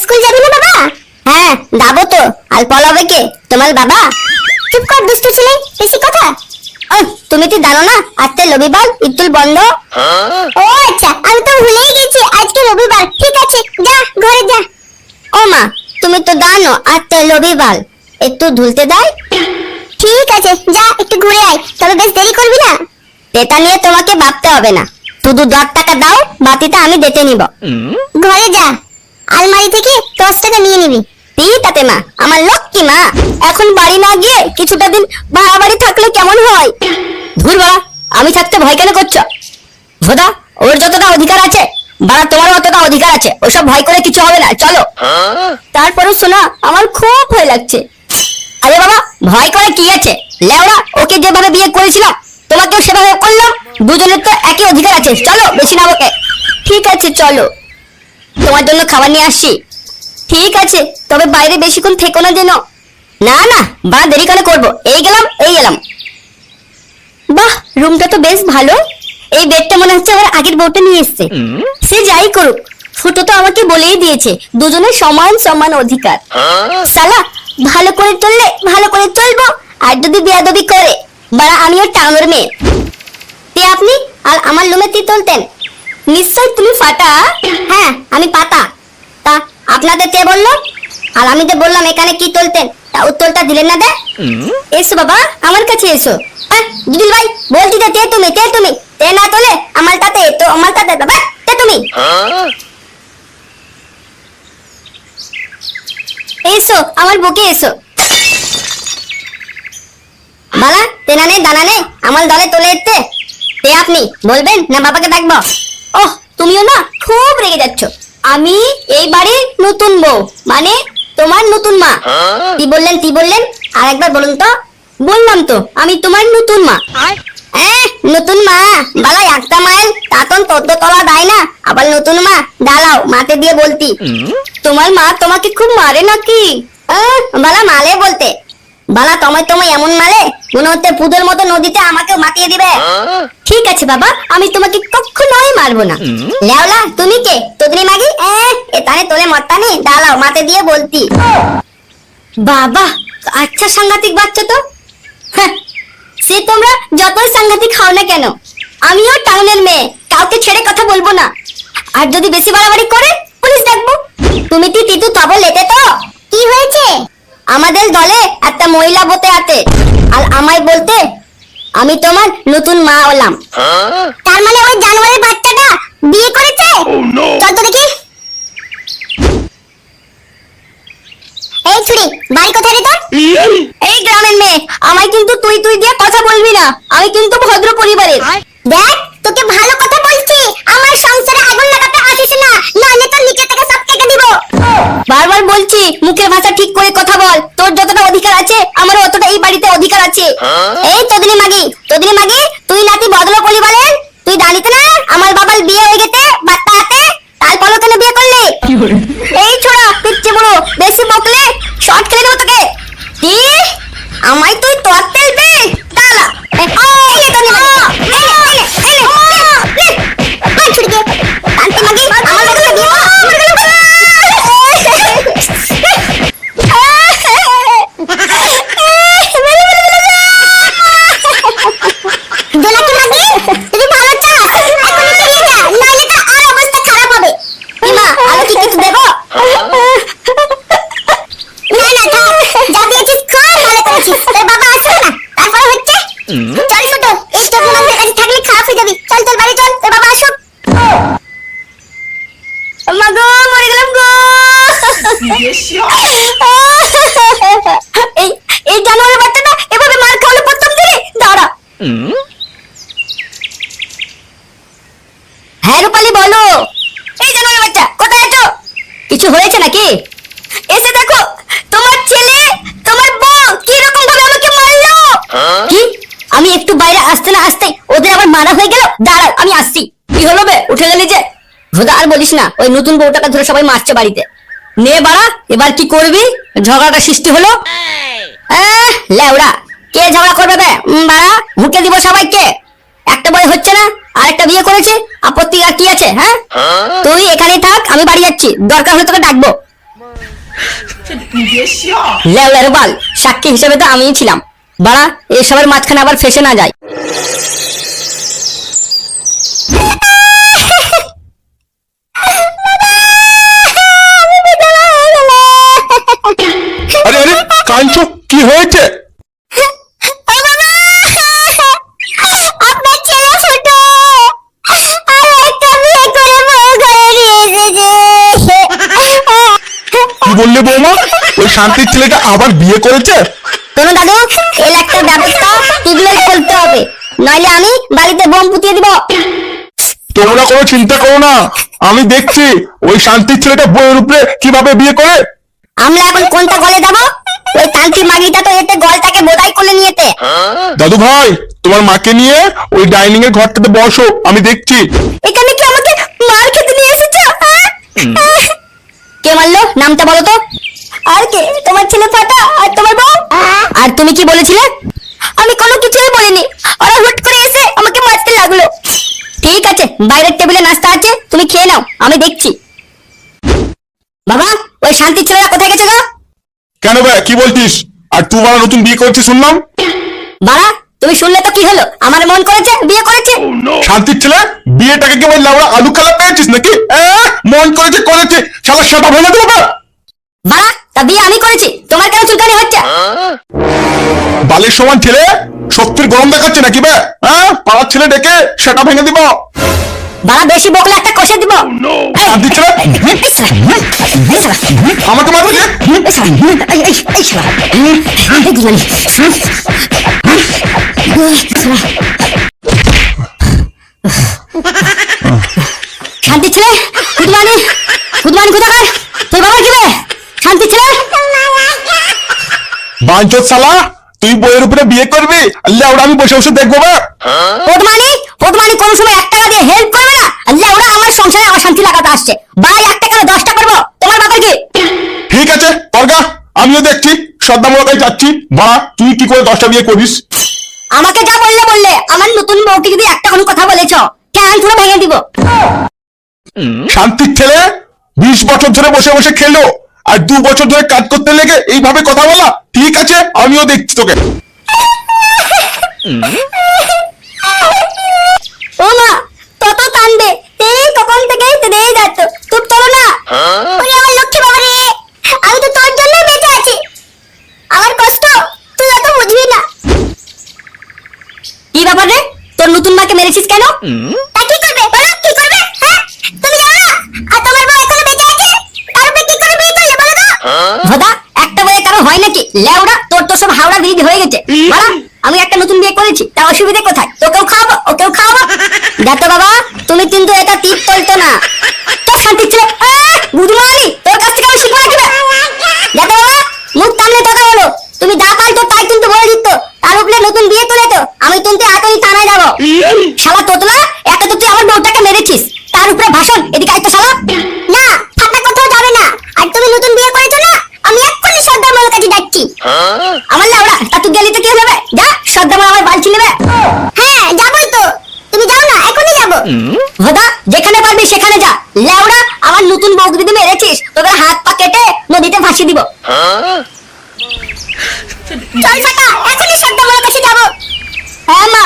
School যাবি না বাবা? হ্যাঁ যাব তো। আর পলাবে কে? তোমার বাবা? চুপ কর দুষ্টু ছেলে। বেশি কথা। ওহ, তুমি কি জানো না আজকে রবিবার স্কুল বন্ধ? ও আচ্ছা আমি তো ভুলেই গেছি আজকে রবিবার। ঠিক আছে যা ঘরে যা। ও মা তুমি তো জানো আজকে রবিবার। একটু ধুলতে দেয় ঠিক আছে যা একটু ঘুরে আয়। তবে বেশ দেরি করবি না? এটা নিয়ে তোমাকে ভাবতে হবে না। শুধু দশ টাকা দাও বাতিটা আমি দেখে নিব। ঘরে যা। আলমারি থেকে দশ নিয়ে নিবি। ঠিক তাতে মা, আমার লক্ষ্মী মা। এখন বাড়ি না গিয়ে কিছুটা দিন ভাড়া বাড়ি থাকলে কেমন হয়? ধুর বাড়া, আমি থাকতে ভয় কেন করছ? ভোদা, ওর যতটা অধিকার আছে, বাড়া, তোমারও অতটা অধিকার আছে। ওসব ভয় করে কিছু হবে না, চলো। তারপরে শোনা, আমার খুব ভয় লাগছে। আরে বাবা, ভয় করে কি আছে? লেওড়া, ওকে যেভাবে বিয়ে করেছিলাম তোমাকেও সেভাবে করলাম দুজনের তো একই অধিকার আছে, চলো, বেশি না ওকে ঠিক আছে, চলো। তোমার জন্য খাবার নিয়ে আসছি। ঠিক আছে, তবে বাইরে বেশিক্ষণ থেকো না যেন। না না, বা দেরি কেন করব? এই গেলাম এই গেলাম বাহ, রুমটা তো বেশ ভালো। এই বেডটা মনে হচ্ছে আমার আগের বউটা নিয়ে এসছে। সে যাই করুক, ফুটো তো আমাকে বলেই দিয়েছে দুজনের সমান সমান অধিকার। সালা, ভালো করে চললে ভালো করে চলবো, আর যদি বিয়াদবি করে, বাড়া আমিও টাঙর মেয়ে। তে আপনি, আর আমার লুমে তি তুলতেন নিশ্চয় তুমি ফাটা। হ্যাঁ আমি পাতা। তা আপনাদের কে বলল? আর আমি যে বললাম এখানে কি তুলতেন। তা উত্তরটা দিলেন না দে এসো বাবা আমার কাছে এসো। হ্যাঁ দিদিল ভাই বলছি যে তে তুমি তে তুমি? তে না তোলে আমার তাতে তো আমার তাতে বাবা তে তুমি? এসো আমার বুকে এসো। বালা তেনা নেই দানা নেই আমার দলে তোলে এতে। তে আপনি বলবেন না বাবাকে ডাকবো ওহ তুমিও না খুব রেগে যাচ্ছ। আমি এই বাড়ির নতুন বউ মানে তোমার নতুন মা। কি বললেন কি বললেন? আর একবার বলুন তো। বললাম তো আমি তোমার নতুন মা। হ্যাঁ নতুন মা। বালা একটা মাইল তাতন তত তলা দেয় না। আবার নতুন মা দাঁড়াও মাতে দিয়ে বলতি। তোমার মা তোমাকে খুব মারে নাকি? বালা মালে বলতে। বালা তোমায় তোমায় এমন মালে মনে হচ্ছে পুজোর মতো নদীতে আমাকেও মাতিয়ে দিবে। ঠিক আছে বাবা আমি তোমাকে কখনোই মারবো না। লেওলা তুমি কে? তোদনি মাগি? এ তানে তোলে মত্তানি দাঁড়াও মাতে দিয়ে বলতি। বাবা আচ্ছা সাংঘাতিক বাচ্চা তো। হ্যাঁ, সে তোমরা যতই সাংঘাতিক খাও না কেন আমিও টাউনের মেয়ে কাউকে ছেড়ে কথা বলব না। আর যদি বেশি বাড়াবাড়ি করে পুলিশ ডাকবো তুমি কি তিতু তবে লেতে তো? কি হয়েছে? আমাদের দলে একটা মহিলা বতে আছে আর আমায় বলতে আমি তোমার নতুন মা হলাম। তার মানে ওই জানুয়ারির বাচ্চাটা বিয়ে করেছে? চল তো দেখি। এই ছুরি বাড়ি কোথায় রে তোর? এই গ্রামের মেয়ে আমায় কিন্তু তুই তুই দিয়ে কথা বলবি না। আমি কিন্তু ভদ্র পরিবারের। দেখ তোকে ভালো কথা বলছি। আমার সংসারে আগুন লাগাতে আসিস না নাহলে তোর নিচে থেকে সব কেটে দিব। বারবার বলছি মুখের ভাষা ঠিক করে কথা বল তোর যতটা অধিকার আছে আমারও অতটা এই বাড়িতে অধিকার আছে। এই তোদনি মাগি তোদনি মাগি তুই নাতি ভদ্র কলি তুই জানিস না আমার বাবার বিয়ে হয়ে গেছে বাচ্চা আছে তারপর কেন বিয়ে করলি এই ছোড়া পিচ্ছে বুড়ো বেশি বকলে শর্ট খেলে দেবো তোকে কি আমায় তুই তোর তেলবি দাঁড়া এই লে তোর নিমা, এই লে, এই লে, এই লে, লে, লে। মার ছুরিকে। কানতে মাগি, আমার লোকের সাথে বিয়ে কর। জোনাকি মাগি, তুমি ভালো চাস? এখনই বেরিয়ে যা, নইলে তোর আর অবস্থা খারাপ হবে। ইমা, আরও কি কিছু দেবো? না, না, থাক। যা দিয়েছিস খুব ভালো করেছিস। তোর বাবা আসবে না। তারপরে হচ্ছে? চল ছোট, এই স্টোভ আমাদের কাছে থাকলে খারাপ হয়ে যাবি। চল, চল, বাড়ি চল, তোর বাবা আসুক। মা গো, মরে গেলাম গো। এই এই জানোয়ারের বাচ্চাটা এভাবে মার খাওয়ালো প্রথম দিনে দাঁড়া হ্যাঁ রূপালি বলো। এই জানোয়ারের বাচ্চা কোথায় আছো? কিছু হয়েছে নাকি? এসে দেখো তোমার ছেলে তোমার বউ কি রকম ভাবে আমাকে মারলো। কি? আমি একটু বাইরে আসতে না আসতে ওদের আবার মারা হয়ে গেল? দাঁড়া আমি আসছি। কি হলো বে? উঠে গেলি যে? ভোদা আর বলিস না ওই নতুন বউটাকে ধরে সবাই মারছে বাড়িতে। নে বাড়া এবার কি করবি? ঝগড়াটা সৃষ্টি হলো? লেওড়া কে ঝগড়া করবে বে? বাড়া মুখে দিব সবাইকে। একটা বই হচ্ছে না, আরেকটা বিয়ে করেছে আপত্তি আর কি আছে হ্যাঁ? তুই এখানেই থাক, আমি বাড়ি যাচ্ছি, দরকার হলে তোকে ডাকবো। বাল, সাক্ষী হিসেবে তো আমিই ছিলাম। বাড়া এসবের মাঝখানে আবার ফেসে না যায়। আরে আরে কি হয়েছে আপনার ছেলে ছোট আর একটা বিয়ে করে বউ ঘরে নিয়ে এসেছে কি বললে বৌমা ওই শান্তির ছেলেটা আবার বিয়ে করেছে? শোনো দাদু এর একটা ব্যবস্থা টিগলের করতে হবে। নইলে আমি বাড়িতে বোম পুতিয়ে দিব। তোমরা কোনো চিন্তা করো না আমি দেখছি ওই শান্তির ছেলেটা বইয়ের উপরে কীভাবে বিয়ে করে। আমরা এখন কোনটা গলে দেবো ওই তান্ত্রিক মাগিটা তো এতে গলটাকে বোধাই করে নিয়েতে। দাদু ভাই তোমার মাকে নিয়ে ওই ডাইনিং এর ঘরটাতে বসো আমি দেখছি। এখানে কি আমাকে মার খেতে নিয়ে এসেছ? কে মারলো? নামটা বলো তো। আর কে? তোমার ছেলে ফাটা আর তোমার বউ? আর তুমি কি বলেছিলে? আমি কোনো কিছুই বলিনি। ওরা হুট করে এসে আমাকে মারতে লাগল। ঠিক আছে বাইরের টেবিলে নাস্তা আছে তুমি খেয়ে নাও আমি দেখছি। বাবা ওই শান্তির ছেলেরা কোথায় গেছে গো? কেন ভাই কি বলছিস আর তুই বড় নতুন বিয়ে করেছিস শুনলাম? বাবা তুমি শুনলে তো কি হলো? আমার মন করেছে বিয়ে করেছে? শান্তির ছেলে বিয়েটাকে কি বললে আমরা আলু কালা পেয়েছিস নাকি? মন করেছে করেছে শালা সেটা ভেঙে দেবো বাবা তা করেছি তোমার কেন চুলকানি হচ্ছে বালির সমান ছেলে শক্তির গরম দেখাচ্ছে নাকি বে হ্যাঁ পাড়ার ছেলে ডেকে সেটা ভেঙে দিব বাবা বেশি বকলে একটা কষে দিব আমাকে মারবে। শান্তি ছেলে কুদমানি কুদমানি কোথাকার তোর বাবা কি বে শান্তি ছেলে বাঞ্চত শালা তুই বইয়ের উপরে বিয়ে করবি? আল্লাহ ওরা আমি বসে বসে দেখব বা পদমানি পদমানি কোন সময় এক টাকা দিয়ে হেল্প করবে না? আল্লাহ ওরা আমার সংসারে অশান্তি লাগাতে আসছে। ভাই এক টাকা দশটা করব। তোমার বাবার কি? ঠিক আছে অর্গা আমিও দেখছি শ্রদ্ধামূলক যাচ্ছি। বা তুই কি করে দশটা বিয়ে করিস? আমাকে যা বললে বললে। আমার নতুন বউকে যদি একটা কোনো কথা বলেছ ক্যান পুরো ভেঙে দিব? শান্তির ছেলে বিশ বছর ধরে বসে বসে খেলো আর দু বছর ধরে কাজ করতে লেগে এইভাবে কথা বলা ঠিক আছে আমিও দেখছি তোকে। ও মা তত কান্দে। এই কখন থেকে তেদেই যাচ্ছ চুপ চলো না। ওরে আমার লক্ষ্মী বাবা রে আমি তো তোর জন্য বেঁচে আছি। আমার কষ্ট তুই অত বুঝবি না। কি ব্যাপার রে? তোর নতুন মাকে মেরেছিস কেন? তা কি করবে? বলো কি করবে? হ্যাঁ? তুমি জানো? না আর তোমার বউ এখনও বেঁচে আছে? তার উপরে কি করে বিয়ে করলে বলো তো? ভোদা একটা বয়ে কারও হয় নাকি লেওড়া তোর তো সব হাওড়া বিড়ি হয়ে গেছে। বাড়া, আমি একটা নতুন বিয়ে করেছি তা অসুবিধে কোথায়? তোকেও খাওয়াবো ওকেও খাওয়াবো। দেখো বাবা তুমি কিন্তু এটা তলতো না। তোর শান্তি ছিল। বুধমানি তোর কাছ থেকে আমি শিখব দেখো বাবা মুখ সামনে কথা বলো। তুমি যা তাই কিন্তু বলে দিত তার উপরে নতুন বিয়ে করে তো আমি কিন্তু এতই থানায় যাব। শালা তোতলা একটা তো তুই আমার বউটাকে মেরেছিস। তার উপরে ভাষণ এদিকে যেখানে পারবি সেখানে যা। লেওড়া আমার নতুন বউকে যদি মেরেছিস তোদের হাত পা কেটে নদীতে ভাসিয়ে দিব। হ্যাঁ? চল ফাটা এখনই সদ্য বলে কাছে যাব। হ্যাঁ মা।